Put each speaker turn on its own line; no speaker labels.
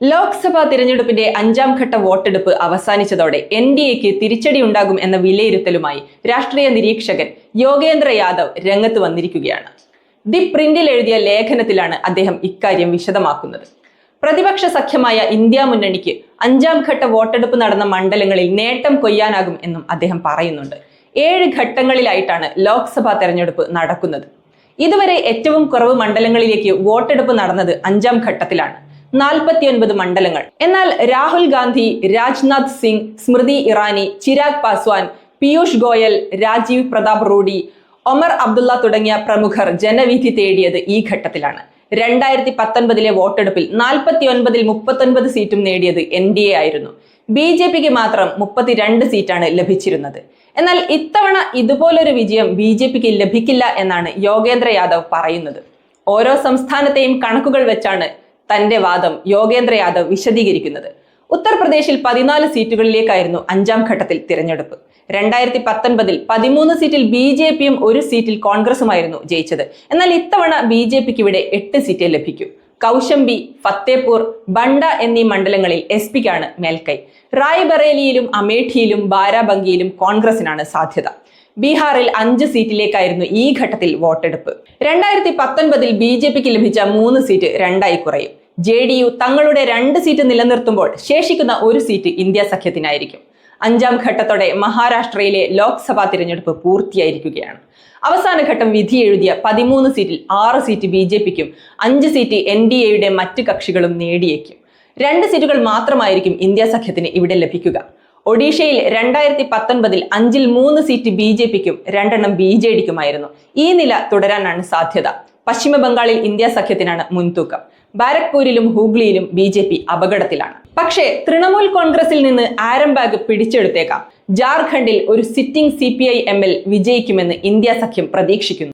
ലോക്സഭാ തിരഞ്ഞെടുപ്പിന്റെ അഞ്ചാം ഘട്ട വോട്ടെടുപ്പ് അവസാനിച്ചതോടെ എൻ ഡി എക്ക് തിരിച്ചടി ഉണ്ടാകും എന്ന വിലയിരുത്തലുമായി രാഷ്ട്രീയ നിരീക്ഷകൻ യോഗേന്ദ്ര യാദവ് രംഗത്ത് വന്നിരിക്കുകയാണ്. ദി പ്രിന്റിൽ എഴുതിയ ലേഖനത്തിലാണ് അദ്ദേഹം ഇക്കാര്യം വിശദമാക്കുന്നത്. പ്രതിപക്ഷ സഖ്യമായ ഇന്ത്യ മുന്നണിക്ക് അഞ്ചാം ഘട്ട വോട്ടെടുപ്പ് നടന്ന മണ്ഡലങ്ങളിൽ നേട്ടം കൊയ്യാനാകും എന്നും അദ്ദേഹം പറയുന്നുണ്ട്. ഏഴ് ഘട്ടങ്ങളിലായിട്ടാണ് ലോക്സഭാ തെരഞ്ഞെടുപ്പ് നടക്കുന്നത്. ഇതുവരെ ഏറ്റവും കുറവ് മണ്ഡലങ്ങളിലേക്ക് വോട്ടെടുപ്പ് നടന്നത് അഞ്ചാം ഘട്ടത്തിലാണ്. നാൽപ്പത്തിയൊൻപത് മണ്ഡലങ്ങൾ. എന്നാൽ രാഹുൽ ഗാന്ധി രാജ്നാഥ് സിംഗ് സ്മൃതി ഇറാനി ചിരാഗ് പാസ്വാൻ പിയൂഷ് ഗോയൽ രാജീവ് പ്രതാപ് റൂഡി ഒമർ അബ്ദുള്ള തുടങ്ങിയ പ്രമുഖർ ജനവിധി തേടിയത് ഈ ഘട്ടത്തിലാണ്. രണ്ടായിരത്തി പത്തൊൻപതിലെ വോട്ടെടുപ്പിൽ നാൽപ്പത്തി ഒൻപതിൽ മുപ്പത്തൊൻപത് സീറ്റും നേടിയത് എൻ ഡി എ ആയിരുന്നു. ബി ജെ പിക്ക് മാത്രം മുപ്പത്തിരണ്ട് സീറ്റാണ് ലഭിച്ചിരുന്നത്. എന്നാൽ ഇത്തവണ ഇതുപോലൊരു വിജയം ബി ജെ പിക്ക് ലഭിക്കില്ല എന്നാണ് യോഗേന്ദ്ര യാദവ് പറയുന്നത്. ഓരോ സംസ്ഥാനത്തെയും കണക്കുകൾ വെച്ചാണ് തന്റെ വാദം യോഗേന്ദ്ര യാദവ് വിശദീകരിക്കുന്നത്. ഉത്തർപ്രദേശിൽ പതിനാല് സീറ്റുകളിലേക്കായിരുന്നു അഞ്ചാം ഘട്ടത്തിൽ തിരഞ്ഞെടുപ്പ്. രണ്ടായിരത്തി പത്തൊൻപതിൽ പതിമൂന്ന് സീറ്റിൽ ബി ജെ പിയും ഒരു സീറ്റിൽ കോൺഗ്രസുമായിരുന്നു ജയിച്ചത്. എന്നാൽ ഇത്തവണ ബി ജെ പിക്ക് ഇവിടെ എട്ട് സീറ്റേ ലഭിക്കൂ. കൗശംബി ഫത്തേപൂർ ബണ്ട എന്നീ മണ്ഡലങ്ങളിൽ എസ് പിക്കാണ് മേൽക്കൈ. റായ്ബറേലിയിലും അമേഠിയിലും ബാരാബങ്കിയിലും കോൺഗ്രസിനാണ് സാധ്യത. ബീഹാറിൽ അഞ്ച് സീറ്റിലേക്കായിരുന്നു ഈ ഘട്ടത്തിൽ വോട്ടെടുപ്പ്. രണ്ടായിരത്തി പത്തൊൻപതിൽ ബി ജെ പിക്ക് ലഭിച്ച മൂന്ന് സീറ്റ് രണ്ടായി കുറയും. ജെ ഡി യു തങ്ങളുടെ രണ്ട് സീറ്റ് നിലനിർത്തുമ്പോൾ ശേഷിക്കുന്ന ഒരു സീറ്റ് ഇന്ത്യ സഖ്യത്തിനായിരിക്കും. അഞ്ചാം ഘട്ടത്തോടെ മഹാരാഷ്ട്രയിലെ ലോക്സഭാ തിരഞ്ഞെടുപ്പ് പൂർത്തിയായിരിക്കുകയാണ്. അവസാന ഘട്ടം വിധി എഴുതിയ പതിമൂന്ന് സീറ്റിൽ ആറ് സീറ്റ് ബി ജെ പിക്കും അഞ്ച് സീറ്റ് എൻ ഡി എയുടെ മറ്റ് കക്ഷികളും നേടിയേക്കും. രണ്ട് സീറ്റുകൾ മാത്രമായിരിക്കും ഇന്ത്യ സഖ്യത്തിന് ഇവിടെ ലഭിക്കുക. ഒഡീഷയിൽ രണ്ടായിരത്തി പത്തൊൻപതിൽ അഞ്ചിൽ മൂന്ന് സീറ്റ് ബി ജെ പിക്കും രണ്ടെണ്ണം ബി ജെ ഡിക്കുമായിരുന്നു. ഈ നില തുടരാനാണ് സാധ്യത. പശ്ചിമ ബംഗാളിൽ ഇന്ത്യ സഖ്യത്തിനാണ് മുൻതൂക്കം. ബാരക്പൂരിലും ഹൂഗ്ലിയിലും ബി ജെ പി അപകടത്തിലാണ്. പക്ഷേ തൃണമൂൽ കോൺഗ്രസിൽ നിന്ന് ആരംബാഗ് പിടിച്ചെടുത്തേക്കാം. ജാർഖണ്ഡിൽ ഒരു sitting C P I M L വിജയിക്കുമെന്ന് India സഖ്യം പ്രതീക്ഷിക്കുന്നു.